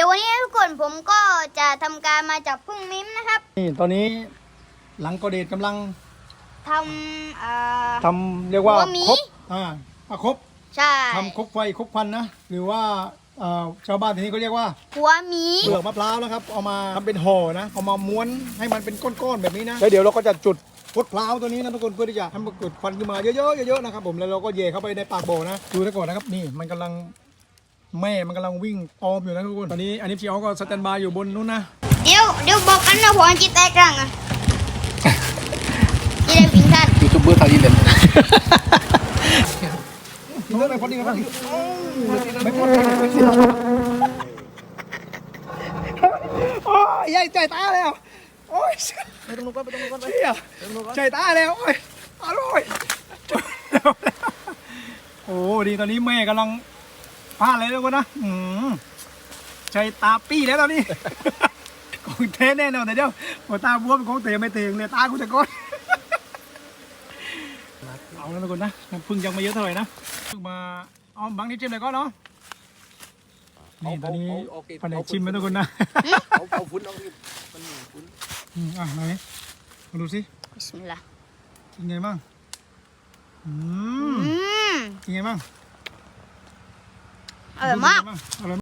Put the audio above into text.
ดี๋ยววันนี้ทุกคนผมก็จะทำการมาจับพึ่งมิ้มนะครับนี่ตอนนี้หลังกอเดชกำลังทำเอ่อ ทำเรียกว่าหัวหมี ครบอ่าอะครบใช่ทำครบไฟครบควันนะหรือว่าเอ่อชาวบ้านที่นี่เขาเรียกว่า หัวหมี เปลือกมะพร้าวนะครับ เอามาทำเป็นห่อนะ เอามาม้วนให้มันเป็นก้อนๆแบบนี้นะ แล้วเดี๋ยวเราก็จะจุดพดพร้าวตัวนี้นะทุกคนเพื่อที่จะทำให้เกิดควันขึ้นมาเยอะๆเยอะๆนะครับผมแล้วเราก็เย่เข้าไปในปากโบนะ ดูนะก่อนนะครับนี่มันกำลัง แม่มันกำลังวิ่งออมอยู่นะทุกคน ตอนนี้อันนี้พี่อ๋อก็สแตนบายอยู่บนนู้นนะ เดี๋ยวเดี๋ยวบอกกันนะผมจิตแตกรังอะที่ได้วิ่งทันยูทูบเบอร์ไทยเล่นกินได้เลยพอดีครับไม่พอโอ้ยใหญ่ใจตาแล้วโอ้ยไม่ต้องลงก็ไม่ต้องลงก็ไปเชี่ยใจตาแล้วโอ้ยอร่อยโอ้ดีตอนนี้แม่กำลัง พลาดเลยทุกคนนะอืมใจตาปี้แล้วตอนนี้ ของเทแน่นอนแต่เดี๋ยวหัวตาบวมของเตะไม่เตะเลยตากูจะก้อนเอาแล้วทุกคนนะน้ำพึ่งยังไม่เยอะเท่าไหร่นะพึ่งมาเอาบางนิดจิ้มเลยก็เนาะนี่ตอนนี้ปันไหนชิมไหมทุกคนนะเอาเอาฟุ้นเอาที่มันฟุ้นอืมอะไหนมาดูสิบิมลลาห์เป็นไงบ้างอืมอืมเป็นไงบ้าง อร่อยมาก อร่อย